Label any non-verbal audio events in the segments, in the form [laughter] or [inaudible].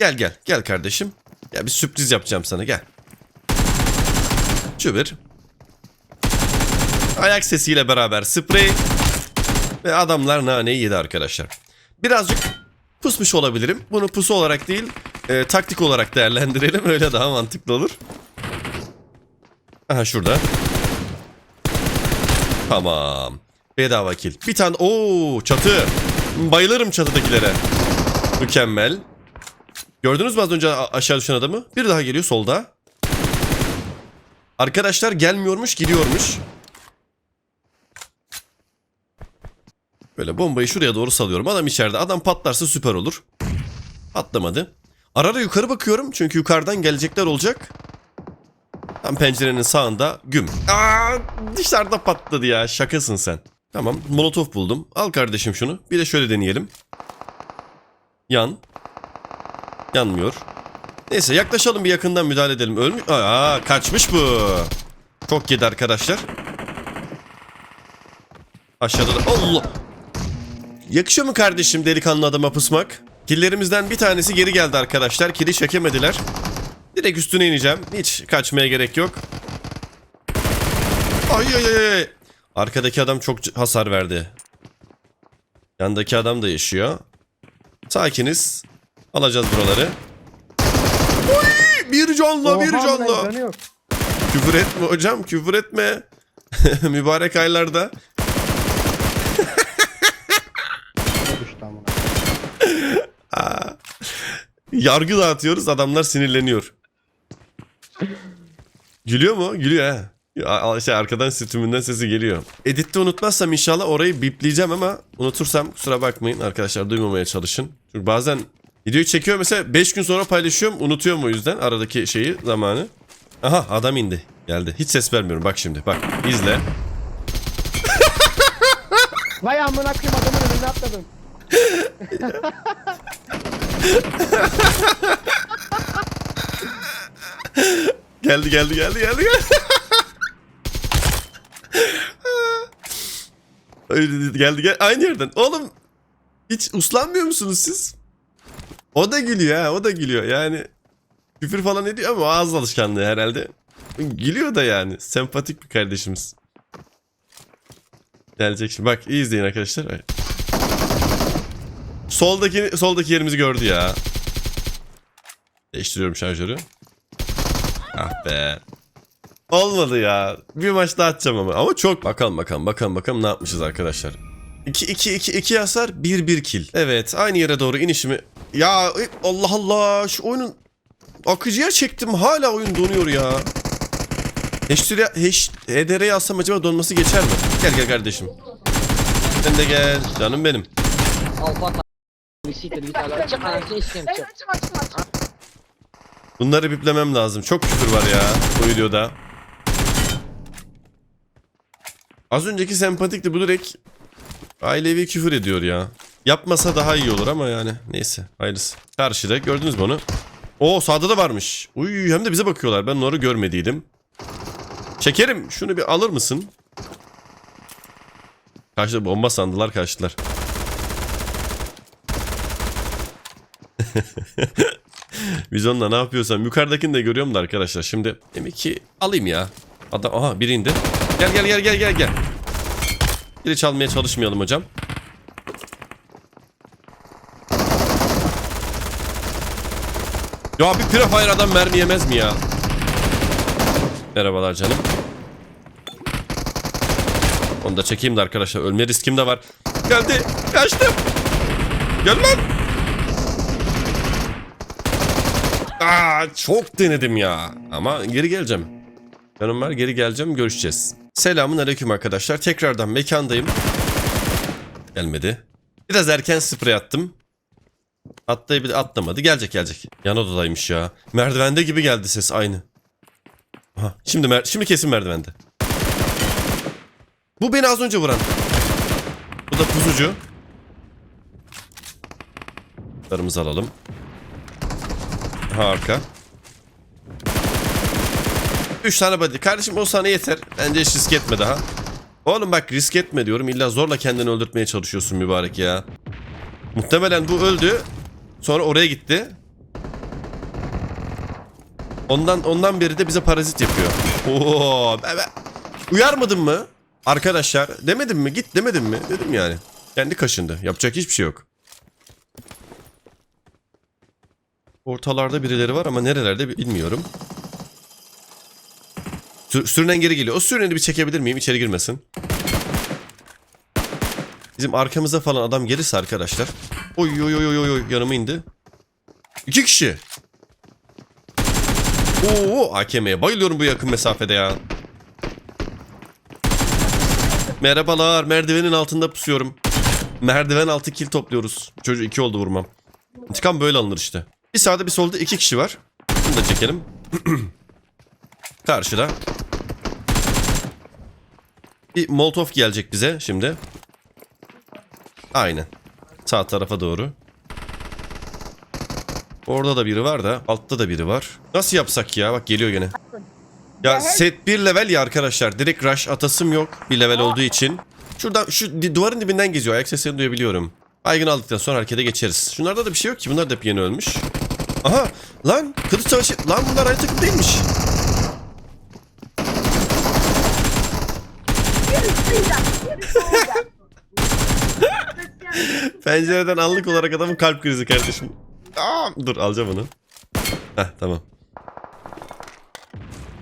Gel gel gel kardeşim. Ya bir sürpriz yapacağım sana gel. Şu bir. Ayak sesiyle beraber sprey. Ve adamlar naneyi yedi arkadaşlar. Birazcık pusmuş olabilirim. Bunu pusu olarak değil e, taktik olarak değerlendirelim. [laughs] Öyle daha mantıklı olur. Aha şurada. Tamam. Bedava kill. Bir tane ooo çatı. Bayılırım çatıdakilere. Mükemmel. Gördünüz mü az önce aşağı düşen adamı? Bir daha geliyor solda. Arkadaşlar gelmiyormuş gidiyormuş. Böyle bombayı şuraya doğru salıyorum. Adam içeride. Adam patlarsa süper olur. Patlamadı. Ara ara yukarı bakıyorum çünkü yukarıdan gelecekler olacak. Tam pencerenin sağında güm. Aa, dışarıda patladı ya. Şakasın sen. Tamam. Molotof buldum. Al kardeşim şunu. Bir de şöyle deneyelim. Yan. Yanmıyor. Neyse yaklaşalım bir yakından müdahale edelim. Ölmüş. Aa, kaçmış bu. Çok yedi arkadaşlar. Aşağıda da Allah. Yakışıyor mu kardeşim delikanlı adama pusmak? Killerimizden bir tanesi geri geldi arkadaşlar. Kili çekemediler. Direkt üstüne ineceğim. Hiç kaçmaya gerek yok. Ay ay ay. Arkadaki adam çok hasar verdi. Yandaki adam da yaşıyor. Sakiniz. Alacağız buraları. Oy! Bir canla bir canla. yok. Küfür etme hocam küfür etme. [laughs] Mübarek aylarda. [laughs] Yargı dağıtıyoruz adamlar sinirleniyor. Gülüyor mu? Gülüyor ha. Şey arkadan sütümünden sesi geliyor. Editte unutmazsam inşallah orayı bipleyeceğim ama unutursam kusura bakmayın arkadaşlar duymamaya çalışın. Çünkü bazen videoyu çekiyor mesela 5 gün sonra paylaşıyorum unutuyorum o yüzden aradaki şeyi zamanı. Aha adam indi geldi. Hiç ses vermiyorum bak şimdi bak izle. [laughs] Vay amına koyayım adamın önüne atladım. [laughs] Geldi geldi geldi geldi geldi. [laughs] Geldi gel aynı yerden. Oğlum hiç uslanmıyor musunuz siz? O da gülüyor ha o da gülüyor yani. Küfür falan ediyor ama ağız alışkanlığı herhalde. Gülüyor da yani. Sempatik bir kardeşimiz. Gelecek şimdi. Bak iyi izleyin arkadaşlar. Soldaki soldaki yerimizi gördü ya. Değiştiriyorum şarjörü. Ah be. Olmadı ya. Bir maç daha atacağım ama. Ama çok. Bakalım bakalım bakalım bakalım ne yapmışız arkadaşlar. 2 2 2 2 hasar 1 1 kill. Evet aynı yere doğru inişimi. Ya e, Allah Allah şu oyunun akıcıya çektim hala oyun donuyor ya. HDR'ye alsam acaba donması geçer mi? Gel gel kardeşim. Sen de gel canım benim. Bunları biplemem lazım. Çok küfür var ya bu videoda. Az önceki sempatikti bu direkt ailevi küfür ediyor ya. Yapmasa daha iyi olur ama yani neyse hayırlısı. Karşıda gördünüz mü onu? Oo sağda da varmış. Uy hem de bize bakıyorlar. Ben onları görmediydim. Şekerim şunu bir alır mısın? Karşıda bomba sandılar kaçtılar. [laughs] Vizyonla ne yapıyorsam yukarıdakini de görüyorum da arkadaşlar. Şimdi demek ki alayım ya. Adam aha biri indi. Gel gel gel gel gel gel. Biri çalmaya çalışmayalım hocam. Ya bir prefire adam mermi yemez mi ya? Merhabalar canım. Onu da çekeyim de arkadaşlar. Ölme riskim de var. Geldi. Kaçtım. Gel lan. Aa, çok denedim ya. Ama geri geleceğim. Canım var geri geleceğim görüşeceğiz. Selamun aleyküm arkadaşlar. Tekrardan mekandayım. Gelmedi. Biraz erken sprey attım. Atlayıp atlamadı. Gelecek gelecek. Yan odadaymış ya. Merdivende gibi geldi ses aynı. Aha, şimdi mer şimdi kesin merdivende. Bu beni az önce vuran. Bu da pusucu. Larımızı alalım. Harika. 3 tane body. Kardeşim o sana yeter. Bence hiç risk etme daha. Oğlum bak risk etme diyorum. İlla zorla kendini öldürtmeye çalışıyorsun mübarek ya. Muhtemelen bu öldü. Sonra oraya gitti. Ondan ondan beri de bize parazit yapıyor. Oo, be, be. Uyarmadın mı? Arkadaşlar demedim mi? Git demedim mi? Dedim yani. Kendi kaşındı. Yapacak hiçbir şey yok. Ortalarda birileri var ama nerelerde bilmiyorum. Sür- sürünen geri geliyor. O sürüneni bir çekebilir miyim? İçeri girmesin. Bizim arkamıza falan adam gelirse arkadaşlar. Oy oy oy oy oy yanıma indi. İki kişi. Oo AKM'ye bayılıyorum bu yakın mesafede ya. Merhabalar merdivenin altında pusuyorum. Merdiven altı kill topluyoruz. Çocuğu iki oldu vurmam. İntikam böyle alınır işte. Bir sağda bir solda iki kişi var. Bunu da çekelim. [clears throat] Karşıda. Bir molotov gelecek bize şimdi. Aynen. Sağ tarafa doğru. Orada da biri var da altta da biri var. Nasıl yapsak ya? Bak geliyor gene. Ya set bir level ya arkadaşlar. Direkt rush atasım yok bir level olduğu için. Şuradan şu duvarın dibinden geziyor. Ayak seslerini duyabiliyorum. Baygın aldıktan sonra harekete geçeriz. Şunlarda da bir şey yok ki. Bunlar da hep yeni ölmüş. Aha lan kılıç savaşı. Lan bunlar aynı takım değilmiş. [laughs] Pencereden anlık olarak adamın kalp krizi kardeşim. Aa, dur alacağım onu. Heh tamam.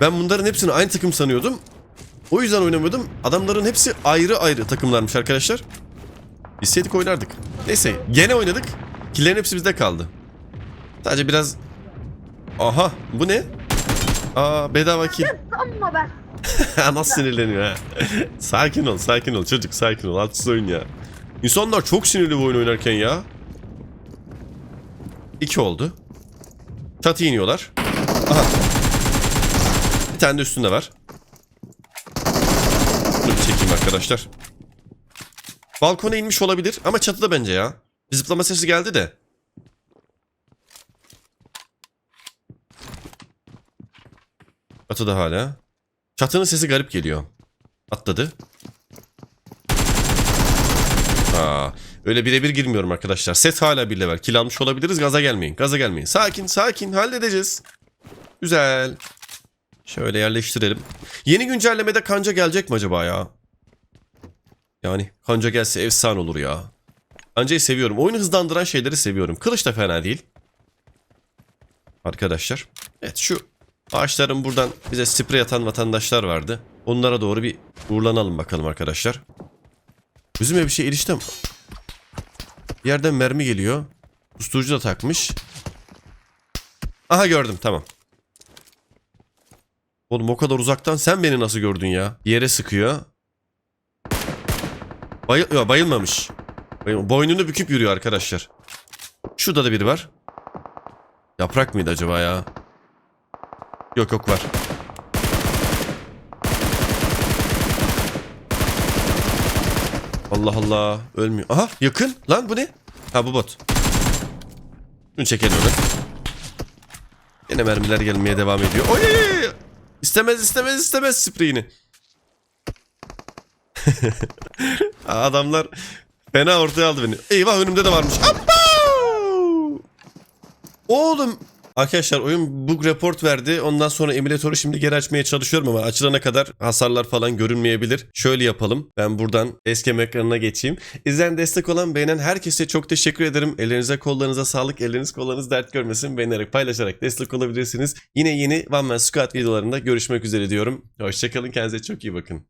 Ben bunların hepsini aynı takım sanıyordum. O yüzden oynamıyordum. Adamların hepsi ayrı ayrı takımlarmış arkadaşlar. Bilseydik oynardık. Neyse gene oynadık. Killerin hepsi bizde kaldı. Sadece biraz... Aha bu ne? Aa bedava kill. Sanma ben. [laughs] Nasıl sinirleniyor ha. [laughs] sakin ol sakin ol çocuk sakin ol. Haksız oyun ya. İnsanlar çok sinirli bu oyun oynarken ya. İki oldu. Çatı iniyorlar. Aha. Bir tane de üstünde var. Bunu bir çekeyim arkadaşlar. Balkona inmiş olabilir ama çatıda bence ya. Bir zıplama sesi geldi de. Çatıda hala. Çatının sesi garip geliyor. Atladı. Aa, öyle birebir girmiyorum arkadaşlar. Set hala bir level. Kill almış olabiliriz. Gaza gelmeyin. Gaza gelmeyin. Sakin sakin halledeceğiz. Güzel. Şöyle yerleştirelim. Yeni güncellemede kanca gelecek mi acaba ya? Yani kanca gelse efsane olur ya. Kancayı seviyorum. Oyunu hızlandıran şeyleri seviyorum. Kılıç da fena değil. Arkadaşlar. Evet şu ağaçların buradan bize sprey atan vatandaşlar vardı. Onlara doğru bir uğurlanalım bakalım arkadaşlar. Üzüme bir şey eriştim. Bir yerden mermi geliyor. Usturucu da takmış. Aha gördüm tamam. Oğlum o kadar uzaktan sen beni nasıl gördün ya? Yere sıkıyor. Bayıl ya, bayılmamış. Bayıl- Boynunu büküp yürüyor arkadaşlar. Şurada da biri var. Yaprak mıydı acaba ya? Yok yok var. Allah Allah ölmüyor. Aha yakın lan bu ne? Ha bu bot. Şunu çekelim onu. Yine mermiler gelmeye devam ediyor. Oy! İstemez istemez istemez spreyini. [laughs] Adamlar fena ortaya aldı beni. Eyvah önümde de varmış. Abbau! Oğlum Arkadaşlar oyun bug report verdi. Ondan sonra emülatörü şimdi geri açmaya çalışıyorum ama açılana kadar hasarlar falan görünmeyebilir. Şöyle yapalım. Ben buradan eskem ekranına geçeyim. İzleyen destek olan beğenen herkese çok teşekkür ederim. Ellerinize kollarınıza sağlık. Elleriniz kollarınız dert görmesin. Beğenerek paylaşarak destek olabilirsiniz. Yine yeni One Man Squad videolarında görüşmek üzere diyorum. Hoşçakalın. Kendinize çok iyi bakın.